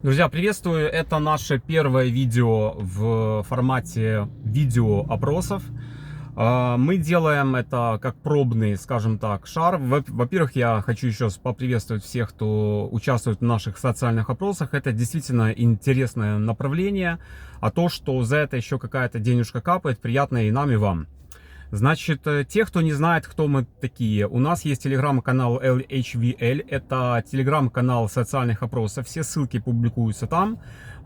Друзья, приветствую! Это наше первое видео в формате видео-опросов. А, Мы делаем это как пробный, скажем так, шар. Во- Во-первых, я хочу еще поприветствовать всех, кто участвует в наших социальных опросах. Это действительно интересное направление. А то, что за это еще какая-то денежка капает, приятно и нам, и вам. Значит, э, те, кто не знает, кто мы такие, у нас есть телеграм-канал LHVL, это телеграм-канал социальных опросов, все ссылки публикуются там,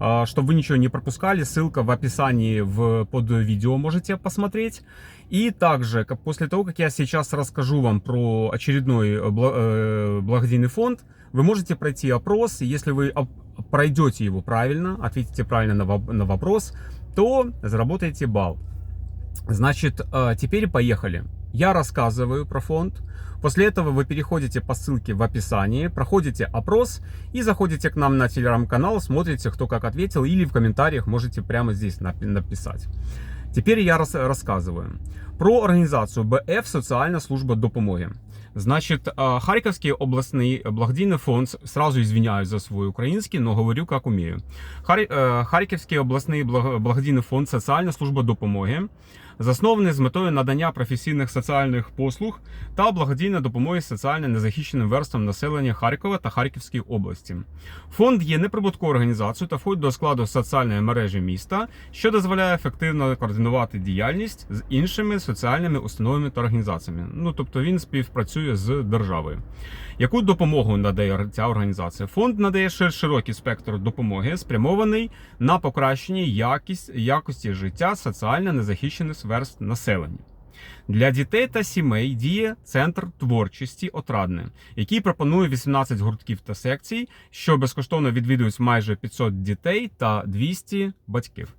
А, чтобы вы ничего не пропускали, ссылка в описании в, под видео можете посмотреть. И также, как- после того, как я сейчас расскажу вам про очередной э, э, благодійный фонд, вы можете пройти опрос, и если вы пройдете его правильно, ответите правильно на вопрос, то заработаете балл. Значит, э, теперь поехали. Я рассказываю про фонд. После этого вы переходите по ссылке в описании, проходите опрос и заходите к нам на телеграм-канал, смотрите, кто как ответил, или в комментариях можете прямо здесь напи- написать. Теперь я рас- рассказываю про організацію БФ Соціальна служба допомоги. Значит, а, Харьковский областный благодійный фонд, сразу извиняюсь за свой украинский, но говорю как умею. Хар- э, Харківський обласний благ- благодійний фонд Соціальна служба допомоги заснований з метою надання професійних соціальних послуг та благодійної допомоги соціально незахищеним верствам населення Харкова та Харківської області. Фонд є неприбутковою організацією та входить до складу соціальної мережі міста, що дозволяє ефективно координувати діяльність з іншими соціальними установами та організаціями. Ну тобто він співпрацює з державою. Яку допомогу надає ця організація? Фонд надає широкий спектр допомоги, спрямований на покращення якість, якості життя соціально незахищених верств населення. Для дітей та сімей діє центр творчості Отрадне, який пропонує 18 гуртків та секцій, що безкоштовно відвідують майже 500 дітей та 200 батьків.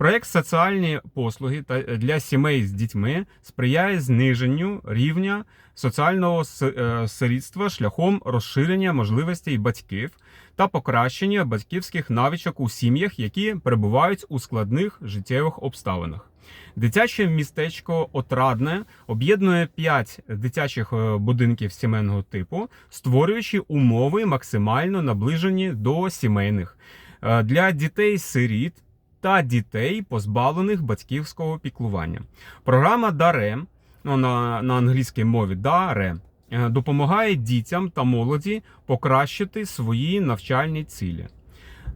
Проект соціальні послуги та для сімей з дітьми сприяє зниженню рівня соціального е, сирітства шляхом розширення можливостей батьків та покращення батьківських навичок у сім'ях, які перебувають у складних життєвих обставинах. Дитяче містечко Отрадне об'єднує 5 дитячих е, будинків сімейного типу, створюючи умови максимально наближені до сімейних е, для дітей-сиріт та дітей, позбавлених батьківського піклування. Програма Даре ну, на, на англійській мові Даре е, допомагає дітям та молоді покращити свої навчальні цілі,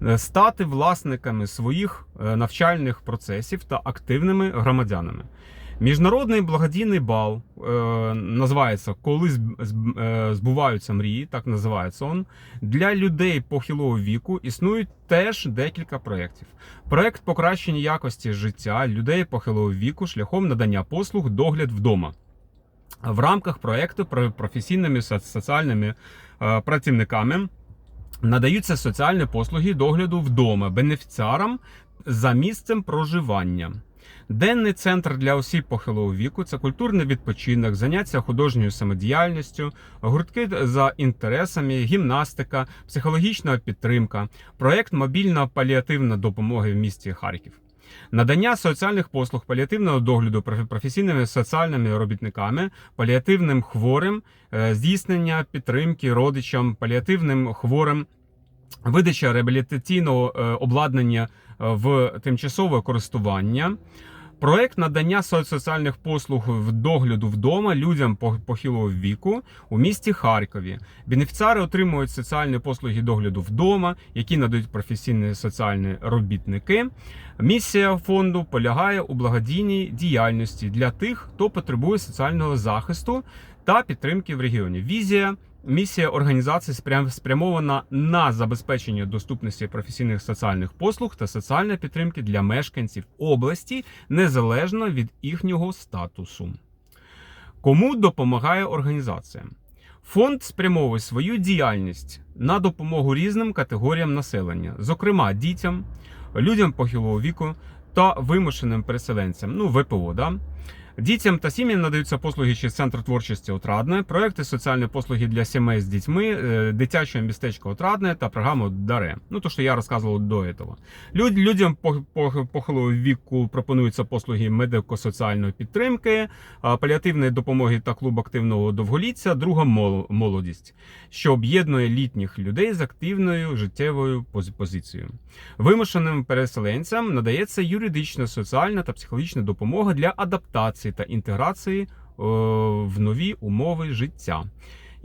е, стати власниками своїх е, навчальних процесів та активними громадянами. Міжнародний благодійний бал е, називається Коли е, збуваються мрії, так називається он. Для людей похилого віку існують теж декілька проєктів. Проект покращення якості життя людей похилого віку шляхом надання послуг догляд вдома. В рамках проекту про- професійними со- соціальними е, працівниками надаються соціальні послуги догляду вдома бенефіціарам за місцем проживання. Денний центр для осіб похилого віку це культурний відпочинок, заняття художньою самодіяльністю, гуртки за інтересами, гімнастика, психологічна підтримка, проект мобільна паліативна допомога в місті Харків. Надання соціальних послуг паліативного догляду професійними соціальними робітниками, паліативним хворим, е, здійснення підтримки родичам, паліативним хворим, видача реабілітаційного е, обладнання е, в тимчасове користування. Проект надання соціальних послуг в догляду вдома людям похилого віку у місті Харкові. Бенефіціари отримують соціальні послуги догляду вдома, які надають професійні соціальні робітники. Місія фонду полягає у благодійній діяльності для тих, хто потребує соціального захисту та підтримки в регіоні. Візія. Місія організації спрямована на забезпечення доступності професійних соціальних послуг та соціальної підтримки для мешканців області незалежно від їхнього статусу. Кому допомагає організація? Фонд спрямовує свою діяльність на допомогу різним категоріям населення, зокрема дітям, людям похилого віку та вимушеним переселенцям, ну ВПО, да? Дітям та сім'ям надаються послуги через центр творчості Отрадне, проекти соціальної послуги для сімей з дітьми, е, дитяче містечко Отрадне та програму Даре. Ну то, що я розказував до цього. Люд, людям по- по- похилого віку пропонуються послуги медико-соціальної підтримки, паліативної допомоги та клуб активного довголіття, друга молодість, що об'єднує літніх людей з активною життєвою позицією. Вимушеним переселенцям надається юридична, соціальна та психологічна допомога для адаптації та інтеграції е, в нові умови життя.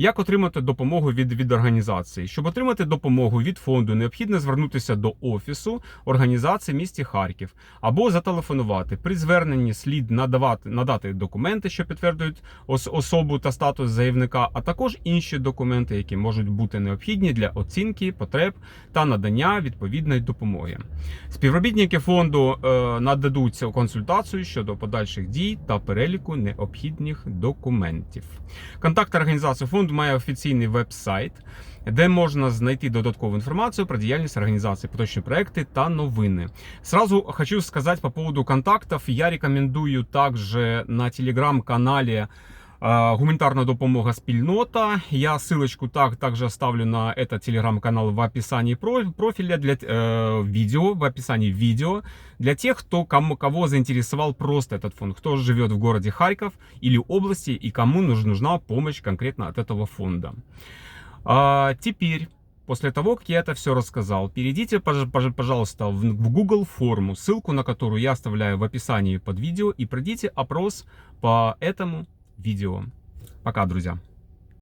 Як отримати допомогу від, від організації? Щоб отримати допомогу від фонду, необхідно звернутися до офісу організації місті Харків або зателефонувати. При зверненні слід надавати надати документи, що підтверджують ос- особу та статус заявника, а також інші документи, які можуть бути необхідні для оцінки потреб та надання відповідної допомоги. Співробітники фонду е, нададуть консультацію щодо подальших дій та переліку необхідних документів. Контакт організації фонду має офіційний веб-сайт, де можна знайти додаткову інформацію про діяльність організації, поточні проекти та новини. Сразу хочу сказать по поводу контактов. Я рекомендую также на телеграм-канале Гуманитарная допомога спільнота. Я ссылочку так, также оставлю на этот телеграм-канал в описании про- профиля для э, видео, в описании видео для тех, кто кому, кого заинтересовал просто этот фонд, кто живет в городе Харьков или области и кому нуж- нужна помощь конкретно от этого фонда. А, теперь После того, как я это все рассказал, перейдите, пож- пож- пожалуйста, в Google форму, ссылку на которую я оставляю в описании под видео, и пройдите опрос по этому видео. Пока, друзья.